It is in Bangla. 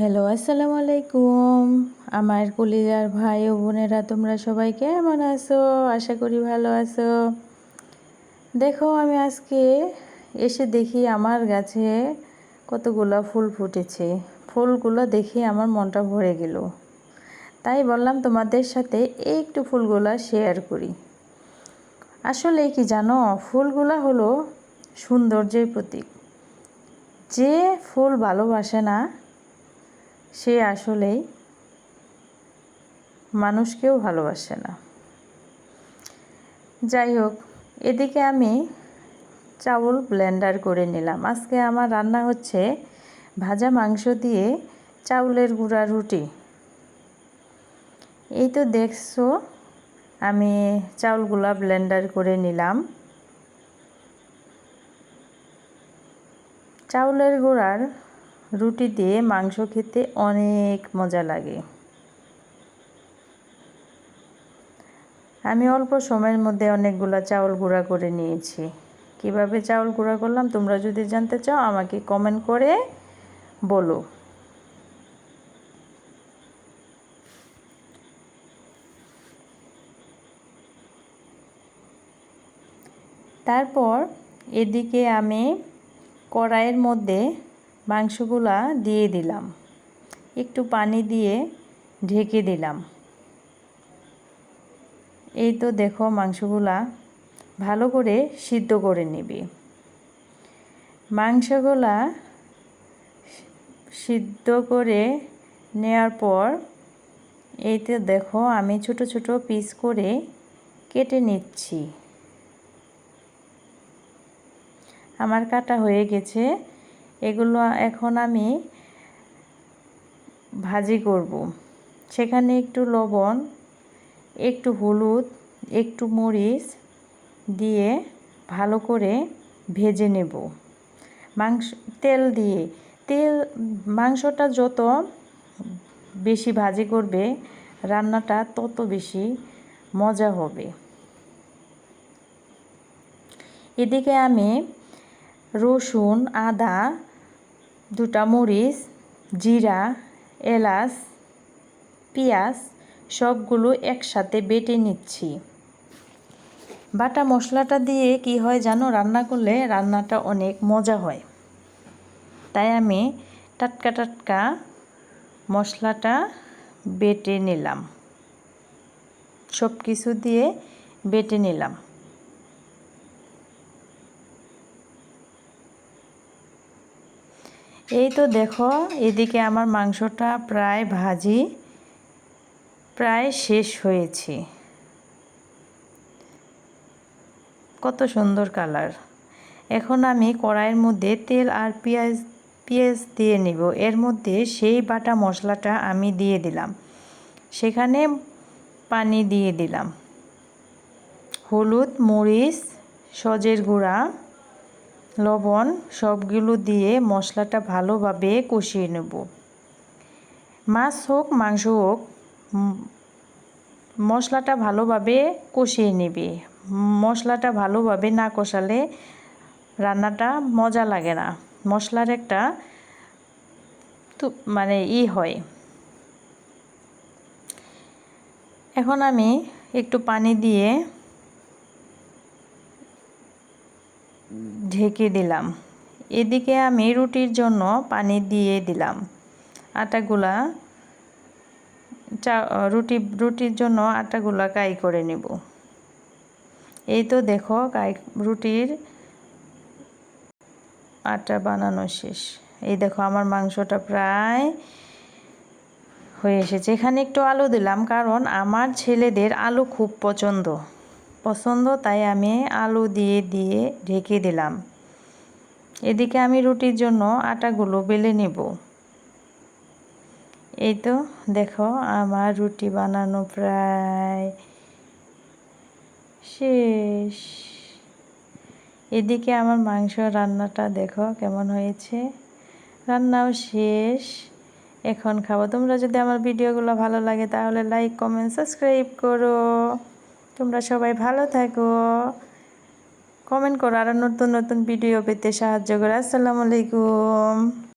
হ্যালো আসসালামু আলাইকুম আমার কলিজার ভাই ও বোনেরা, তোমরা সবাই কেমন আছো? আশা করি ভালো আছো। দেখো, আমি আজকে এসে দেখি আমার গাছে কতগুলো ফুল ফুটেছে। ফুলগুলো দেখে আমার মনটা ভরে গেল। তাই বললাম, তোমাদের সাথে একটু ফুলগুলো শেয়ার করি। আসলে কি জানো, ফুলগুলো হলো সৌন্দর্যের প্রতীক। যে ফুল ভালোবাসে না সে আসলেই মানুষকেও ভালোবাসে না। যাই হোক, এদিকে আমি চাউল ব্লেন্ডার করে নিলাম। আজকে আমার রান্না হচ্ছে ভাজা মাংস দিয়ে চাউলের গুঁড়া রুটি। এই তো দেখছ, আমি চাউলগুলা ব্লেন্ডার করে নিলাম। চাউলের গুঁড়ার রুটি দিয়ে মাংস খেতে অনেক মজা লাগে। আমি অল্প সময়ের মধ্যে অনেকগুলো চাউল গুঁড়া করে নিয়েছি। কীভাবে চাউল গুঁড়া করলাম তোমরা যদি জানতে চাও, আমাকে কমেন্ট করে বলো। তারপর এদিকে আমি কড়াইয়ের মধ্যে মাংসগুলা দিয়ে দিলাম। একটু পানি দিয়ে ঢেকে দিলাম। এই তো দেখো মাংসগুলা ভালো করে সিদ্ধ করে নিবি। মাংসগুলা সিদ্ধ করে নেওয়ার পর এইতে দেখো আমি ছোট ছোট পিস করে কেটে নিচ্ছি। আমার কাটা হয়ে গেছে। এগুলো এখন আমি ভাজি করব। সেখানে একটু লবণ, একটু হলুদ, একটু মরিচ দিয়ে ভালো করে ভেজে নেব। মাংস, তেল দিয়ে। তেল, মাংসটা যত বেশি ভাজি করবে, রান্নাটা তত বেশি মজা হবে। এদিকে আমি রসুন, আদা দুটা মরিচ, জিরা, এলাচ, পেঁয়াজ সবগুলো একসাথে বেটে নিচ্ছি। বাটা মশলাটা দিয়ে কি হয় জানো? রান্না করলে রান্নাটা অনেক মজা হয়। তাই আমি টাটকা টাটকা মশলাটা বেটে নিলাম। সব কিছু দিয়ে বেটে নিলাম। এই তো দেখো, এদিকে আমার মাংসটা প্রায় ভাজি, প্রায় শেষ হয়েছে। কত সুন্দর কালার। এখন আমি কড়াইয়ের মধ্যে তেল আর পেঁয়াজ পেঁয়াজ দিয়ে নেব। এর মধ্যে সেই বাটা মশলাটা আমি দিয়ে দিলাম। সেখানে পানি দিয়ে দিলাম। হলুদ, মরিচ, সজের গুঁড়া লবণ সবগুলো দিয়ে মশলাটা ভালোভাবে কষিয়ে নেব। মাছ হোক, মাংস হোক মশলাটা ভালোভাবে কষিয়ে নেবে। মশলাটা ভালোভাবে না কষালে রান্নাটা মজা লাগে না। মশলার একটা মানে ই হয়। এখন আমি একটু পানি দিয়ে ঢেকে দিলাম। এদিকে আমি রুটির জন্য পানি দিয়ে দিলাম। আটাগুলা চা, রুটি, রুটির জন্য আটাগুলা কাই করে নেব। এই তো দেখো কাই রুটির আটা বানানো শেষ। এই দেখো আমার মাংসটা প্রায় হয়ে এসেছে। এখানে একটু আলু দিলাম কারণ আমার ছেলেদের আলু খুব পছন্দ। পছন্দ তাই আমি আলু দিয়ে দিয়ে ঢেকে দিলাম। এদিকে আমি রুটির জন্য আটাগুলো বেলে নেব। এই তো, দেখো আমার রুটি বানানো প্রায় শেষ। এদিকে আমার মাংস রান্নাটা দেখো কেমন হয়েছে। রান্নাও শেষ। এখন খাব। তোমরা যদি আমার ভিডিওগুলো ভালো লাগে তাহলে লাইক কমেন্ট সাবস্ক্রাইব করো। তোমরা সবাই ভালো থাকো। কমেন্ট করো আরও নতুন নতুন ভিডিও পেতে সাহায্য করো। আসসালামু আলাইকুম।